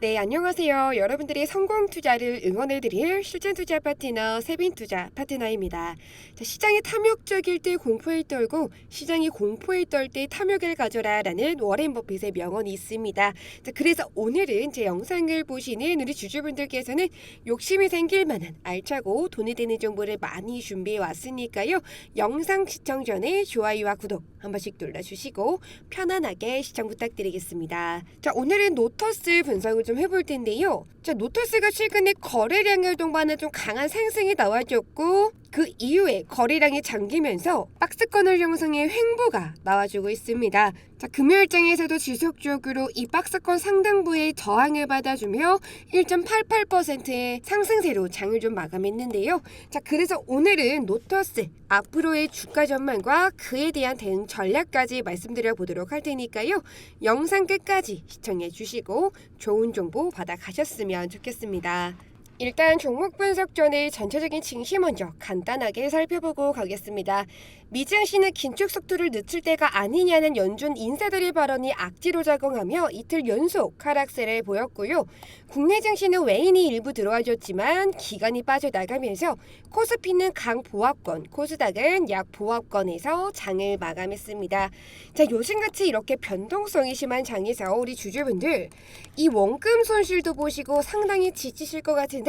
네, 안녕하세요. 여러분들의 성공 투자를 응원해드릴 실전 투자 파트너 세빈 투자 파트너입니다. 자, 시장이 탐욕적일 때 공포에 떨고 시장이 공포에 떨 때 탐욕을 가져라라는 워렌 버핏의 명언이 있습니다. 자, 그래서 오늘은 제 영상을 보시는 우리 주주분들께서는 욕심이 생길 만한 알차고 돈이 되는 정보를 많이 준비해 왔으니까요. 영상 시청 전에 좋아요와 구독 한 번씩 눌러주시고 편안하게 시청 부탁드리겠습니다. 자, 오늘은 노터스 분석을 좀 해볼 텐데요. 자, 노터스가 최근에 거래량을 동반한 좀 강한 상승이 나와줬고 그 이후에 거래량이 잠기면서 박스권을 형성해 횡보가 나와주고 있습니다. 자, 금요일장에서도 지속적으로 이 박스권 상당부의 저항을 받아주며 1.88%의 상승세로 장을 좀 마감했는데요. 자, 그래서 오늘은 노터스 앞으로의 주가 전망과 그에 대한 대응 전략까지 말씀드려 보도록 할 테니까요. 영상 끝까지 시청해 주시고 좋은 정보 받아 가셨으면 좋겠습니다. 일단 종목 분석 전에 전체적인 증시 먼저 간단하게 살펴보고 가겠습니다. 미증 시는 긴축 속도를 늦출 때가 아니냐는 연준 인사들의 발언이 악재로 작용하며 이틀 연속 하락세를 보였고요. 국내 증시는 외인이 일부 들어와줬지만 기간이 빠져나가면서 코스피는 강 보합권, 코스닥은 약 보합권에서 장을 마감했습니다. 자, 요즘같이 이렇게 변동성이 심한 장에서 우리 주주분들 이 원금 손실도 보시고 상당히 지치실 것 같은데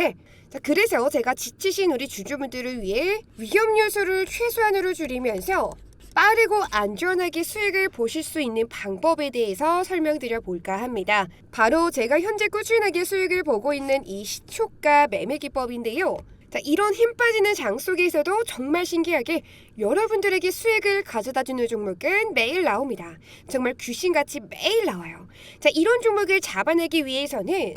자, 그래서 제가 지치신 우리 주주분들을 위해 위험 요소를 최소한으로 줄이면서 빠르고 안전하게 수익을 보실 수 있는 방법에 대해서 설명드려 볼까 합니다. 바로 제가 현재 꾸준하게 수익을 보고 있는 이 시초가 매매 기법인데요. 자, 이런 힘 빠지는 장 속에서도 정말 신기하게 여러분들에게 수익을 가져다 주는 종목은 매일 나옵니다. 정말 귀신같이 매일 나와요. 자, 이런 종목을 잡아내기 위해서는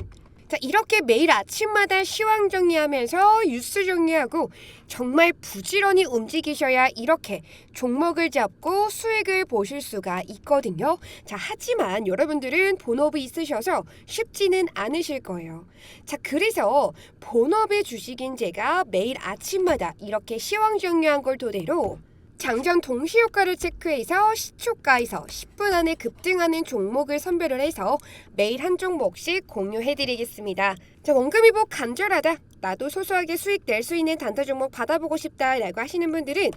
자, 이렇게 매일 아침마다 시황 정리하면서 뉴스 정리하고 정말 부지런히 움직이셔야 이렇게 종목을 잡고 수익을 보실 수가 있거든요. 자, 하지만 여러분들은 본업이 있으셔서 쉽지는 않으실 거예요. 자, 그래서 본업의 주식인 제가 매일 아침마다 이렇게 시황 정리한 걸 토대로 장전 동시 효과를 체크해서 시초가에서 10분 안에 급등하는 종목을 선별을 해서 매일 한 종목씩 공유해드리겠습니다. 자, 원금이복 간절하다. 나도 소소하게 수익 낼 수 있는 단타 종목 받아보고 싶다라고 하시는 분들은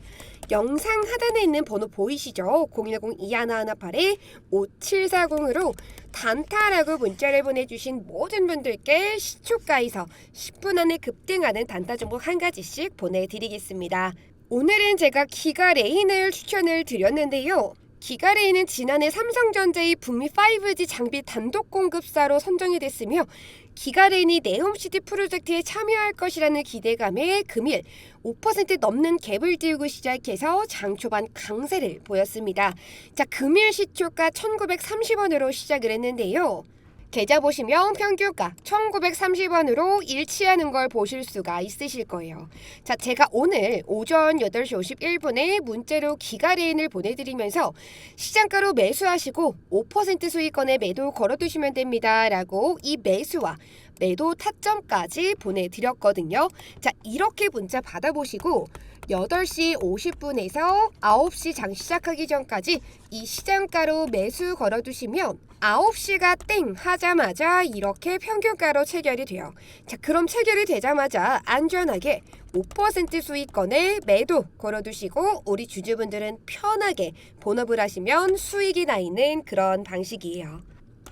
영상 하단에 있는 번호 보이시죠? 010-2118-5740으로 단타라고 문자를 보내주신 모든 분들께 시초가에서 10분 안에 급등하는 단타 종목 한 가지씩 보내드리겠습니다. 오늘은 제가 기가레인을 추천을 드렸는데요. 기가레인은 지난해 삼성전자의 북미 5G 장비 단독 공급사로 선정이 됐으며 기가레인이 네옴시티 프로젝트에 참여할 것이라는 기대감에 금일 5% 넘는 갭을 띄우고 시작해서 장 초반 강세를 보였습니다. 자, 금일 시초가 1,930원으로 시작을 했는데요. 계좌 보시면 평균가 1930원으로 일치하는 걸 보실 수가 있으실 거예요. 자, 제가 오늘 오전 8시 51분에 문자로 기가레인을 보내드리면서 시장가로 매수하시고 5% 수익권에 매도 걸어두시면 됩니다. 라고 이 매수와 매도 타점까지 보내드렸거든요. 자, 이렇게 문자 받아보시고 8시 50분에서 9시 장 시작하기 전까지 이 시장가로 매수 걸어두시면 9시가 땡 하자마자 이렇게 평균가로 체결이 돼요. 자, 그럼 체결이 되자마자 안전하게 5% 수익권에 매도 걸어두시고 우리 주주분들은 편하게 본업을 하시면 수익이 나 있는 그런 방식이에요.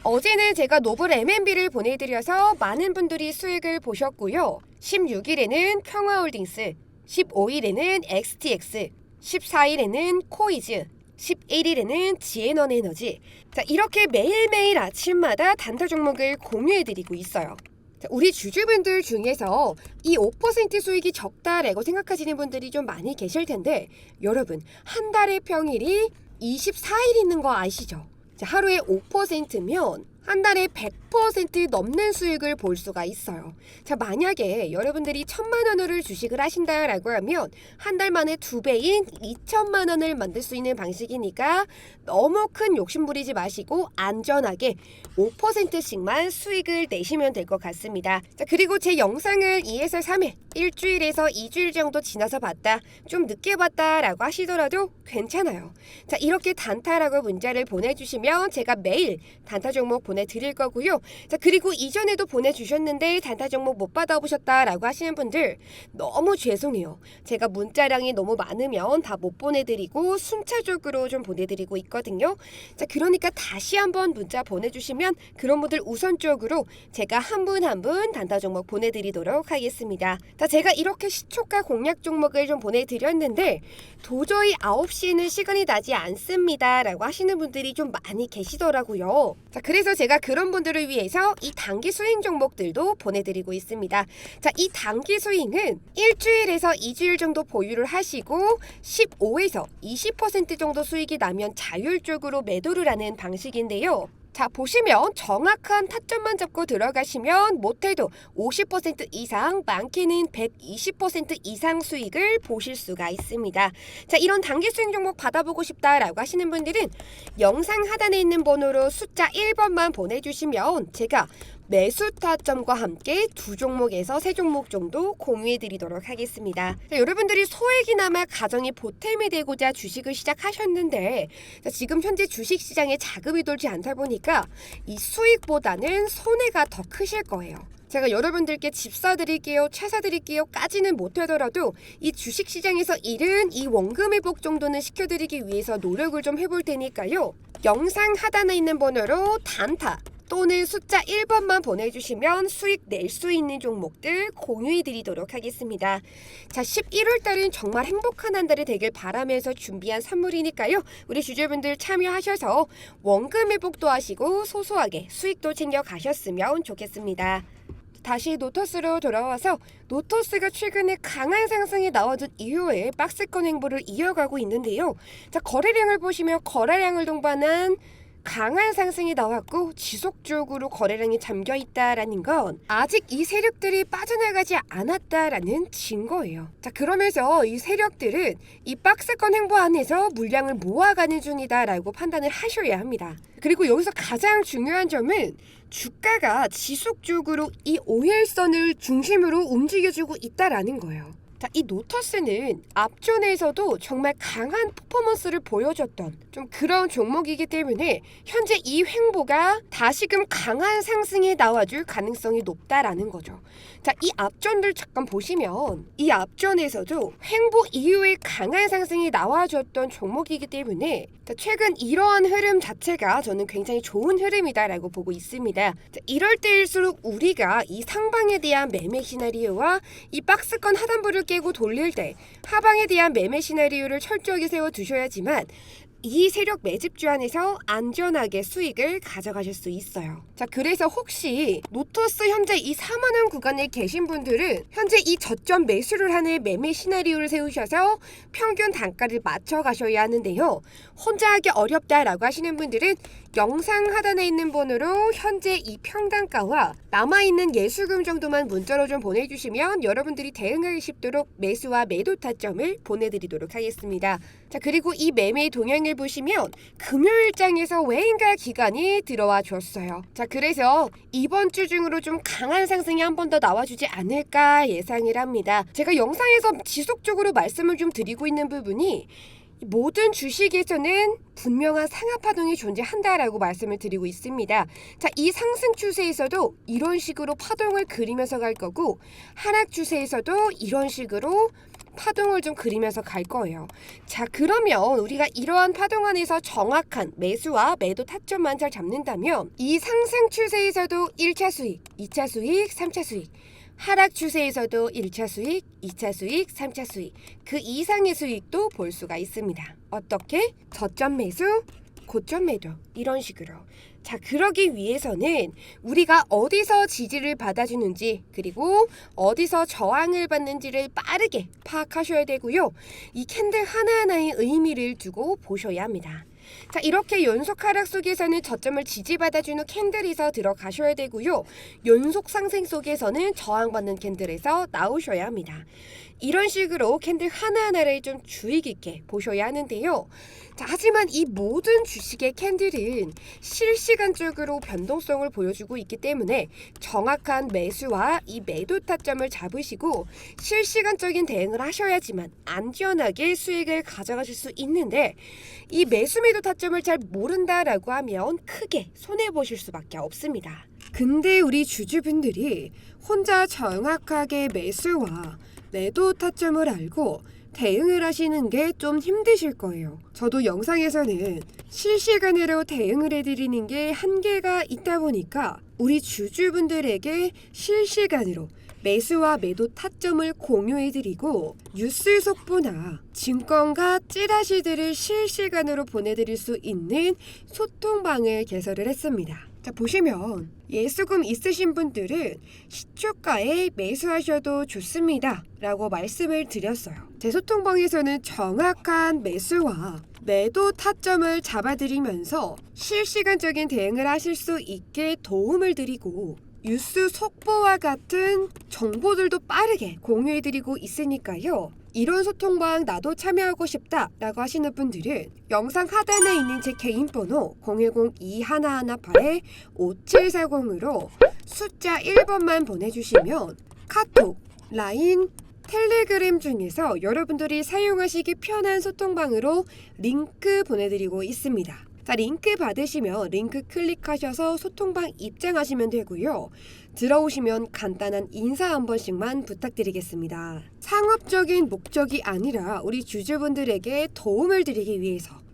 어제는 제가 노블 M&B를 보내드려서 많은 분들이 수익을 보셨고요. 16일에는 평화홀딩스, 15일에는 XTX, 14일에는 코이즈, 11일에는 지에넌 에너지. 자, 이렇게 매일매일 아침마다 단타 종목을 공유해드리고 있어요. 자, 우리 주주분들 중에서 이 5% 수익이 적다라고 생각하시는 분들이 좀 많이 계실 텐데, 여러분, 한 달의 평일이 24일 있는 거 아시죠? 자, 하루에 5%면 한 달에 100% 넘는 수익을 볼 수가 있어요. 자, 만약에 여러분들이 천만 원어를 주식을 하신다라고 하면 한 달 만에 두 배인 2천만 원을 만들 수 있는 방식이니까 너무 큰 욕심 부리지 마시고 안전하게 5%씩만 수익을 내시면 될 것 같습니다. 자, 그리고 제 영상을 2에서 3회, 일주일에서 2주일 정도 지나서 봤다. 좀 늦게 봤다라고 하시더라도 괜찮아요. 자, 이렇게 단타라고 문자를 보내주시면 제가 매일 단타 종목 보내드릴 거고요. 자 그리고 이전에도 보내주셨는데 단타 종목 못 받아보셨다라고 하시는 분들 너무 죄송해요. 제가 문자량이 너무 많으면 다 못 보내드리고 순차적으로 좀 보내드리고 있거든요. 자 그러니까 다시 한번 문자 보내주시면 그런 분들 우선적으로 제가 한 분 한 분 단타 종목 보내드리도록 하겠습니다. 자 제가 이렇게 시초가 공략 종목을 좀 보내드렸는데 도저히 9시에는 시간이 나지 않습니다. 라고 하시는 분들이 좀 많이 계시더라고요. 자, 그래서 제가 그런 분들을 위해서 이 단기 수익 종목들도 보내드리고 있습니다. 자, 이 단기 수익은 일주일에서 2주일 정도 보유를 하시고 15에서 20% 정도 수익이 나면 자율적으로 매도를 하는 방식인데요. 자 보시면 정확한 타점만 잡고 들어가시면 못해도 50% 이상 많게는 120% 이상 수익을 보실 수가 있습니다. 자 이런 단기 수익 종목 받아보고 싶다라고 하시는 분들은 영상 하단에 있는 번호로 숫자 1번만 보내주시면 제가 매수 타점과 함께 두 종목에서 세 종목 정도 공유해 드리도록 하겠습니다. 자, 여러분들이 소액이나마 가정이 보탬이 되고자 주식을 시작하셨는데 자, 지금 현재 주식 시장에 자금이 돌지 않다 보니까 이 수익보다는 손해가 더 크실 거예요. 제가 여러분들께 집 사드릴게요, 차 사드릴게요 까지는 못하더라도 이 주식 시장에서 잃은 이 원금 회복 정도는 시켜드리기 위해서 노력을 좀 해볼 테니까요. 영상 하단에 있는 번호로 단타 또는 숫자 1번만 보내주시면 수익 낼 수 있는 종목들 공유해 드리도록 하겠습니다. 자, 11월 달은 정말 행복한 한 달이 되길 바라면서 준비한 선물이니까요. 우리 주주분들 참여하셔서 원금 회복도 하시고 소소하게 수익도 챙겨 가셨으면 좋겠습니다. 다시 노토스로 돌아와서 노토스가 최근에 강한 상승이 나와준 이후에 박스권 행보를 이어가고 있는데요. 자, 거래량을 보시면 거래량을 동반한 강한 상승이 나왔고 지속적으로 거래량이 잠겨 있다라는 건 아직 이 세력들이 빠져나가지 않았다라는 증거예요. 자 그러면서 이 세력들은 이 박스권 행보 안에서 물량을 모아가는 중이다라고 판단을 하셔야 합니다. 그리고 여기서 가장 중요한 점은 주가가 지속적으로 이 5일선을 중심으로 움직여주고 있다라는 거예요. 자, 이 노터스는 앞전에서도 정말 강한 퍼포먼스를 보여줬던 좀 그런 종목이기 때문에 현재 이 횡보가 다시금 강한 상승에 나와줄 가능성이 높다라는 거죠. 자, 이 앞전들 잠깐 보시면 이 앞전에서도 횡보 이후에 강한 상승이 나와줬던 종목이기 때문에 자, 최근 이러한 흐름 자체가 저는 굉장히 좋은 흐름이다라고 보고 있습니다. 자, 이럴 때일수록 우리가 이 상방에 대한 매매 시나리오와 이 박스권 하단부를 깨고 돌릴 때 하방에 대한 매매 시나리오를 철저하게 세워 두셔야지만 이 세력 매집주 안에서 안전하게 수익을 가져가실 수 있어요. 자, 그래서 혹시 노토스 현재 이 4만원 구간에 계신 분들은 현재 이 저점 매수를 하는 매매 시나리오를 세우셔서 평균 단가를 맞춰 가셔야 하는데요. 혼자 하기 어렵다라고 하시는 분들은 영상 하단에 있는 번호로 현재 이 평단가와 남아있는 예수금 정도만 문자로 좀 보내주시면 여러분들이 대응하기 쉽도록 매수와 매도 타점을 보내드리도록 하겠습니다. 자 그리고 이 매매 동향을 보시면 금요일장에서 외인가 기간이 들어와 줬어요. 자 그래서 이번 주 중으로 좀 강한 상승이 한 번 더 나와주지 않을까 예상을 합니다. 제가 영상에서 지속적으로 말씀을 좀 드리고 있는 부분이 모든 주식에서는 분명한 상하 파동이 존재한다라고 말씀을 드리고 있습니다. 자, 이 상승 추세에서도 이런 식으로 파동을 그리면서 갈 거고 하락 추세에서도 이런 식으로 파동을 좀 그리면서 갈 거예요. 자, 그러면 우리가 이러한 파동 안에서 정확한 매수와 매도 타점만 잘 잡는다면 이 상승 추세에서도 1차 수익, 2차 수익, 3차 수익 하락 추세에서도 1차 수익, 2차 수익, 3차 수익 그 이상의 수익도 볼 수가 있습니다. 어떻게? 저점 매수, 고점 매도 이런 식으로 자 그러기 위해서는 우리가 어디서 지지를 받아주는지 그리고 어디서 저항을 받는지를 빠르게 파악하셔야 되고요. 이 캔들 하나하나의 의미를 두고 보셔야 합니다. 자 이렇게 연속 하락 속에서는 저점을 지지받아주는 캔들에서 들어가셔야 되고요. 연속 상승 속에서는 저항받는 캔들에서 나오셔야 합니다. 이런 식으로 캔들 하나하나를 좀 주의 깊게 보셔야 하는데요 자, 하지만 이 모든 주식의 캔들은 실시간적으로 변동성을 보여주고 있기 때문에 정확한 매수와 이 매도 타점을 잡으시고 실시간적인 대응을 하셔야지만 안전하게 수익을 가져가실 수 있는데 이 매수 매도 타점을 잘 모른다라고 하면 크게 손해 보실 수밖에 없습니다. 근데 우리 주주분들이 혼자 정확하게 매수와 매도 타점을 알고 대응을 하시는 게 좀 힘드실 거예요. 저도 영상에서는 실시간으로 대응을 해드리는 게 한계가 있다 보니까 우리 주주분들에게 실시간으로 매수와 매도 타점을 공유해드리고 뉴스 속보나 증권가 찌라시들을 실시간으로 보내드릴 수 있는 소통방을 개설을 했습니다. 자 보시면 예수금 있으신 분들은 시초가에 매수하셔도 좋습니다 라고 말씀을 드렸어요 제 소통방에서는 정확한 매수와 매도 타점을 잡아드리면서 실시간적인 대응을 하실 수 있게 도움을 드리고 뉴스 속보와 같은 정보들도 빠르게 공유해드리고 있으니까요. 이런 소통방 나도 참여하고 싶다 라고 하시는 분들은 영상 하단에 있는 제 개인 번호 010-2118-5740으로 숫자 1번만 보내주시면 카톡, 라인, 텔레그램 중에서 여러분들이 사용하시기 편한 소통방으로 링크 보내드리고 있습니다. 자, 링크 받으시면 링크 클릭하셔서 소통방 입장하시면 되고요. 들어오시면 간단한 인사 한 번씩만 부탁드리겠습니다. 상업적인 목적이 아니라 우리 주주분들에게 도움을 드리기 위해서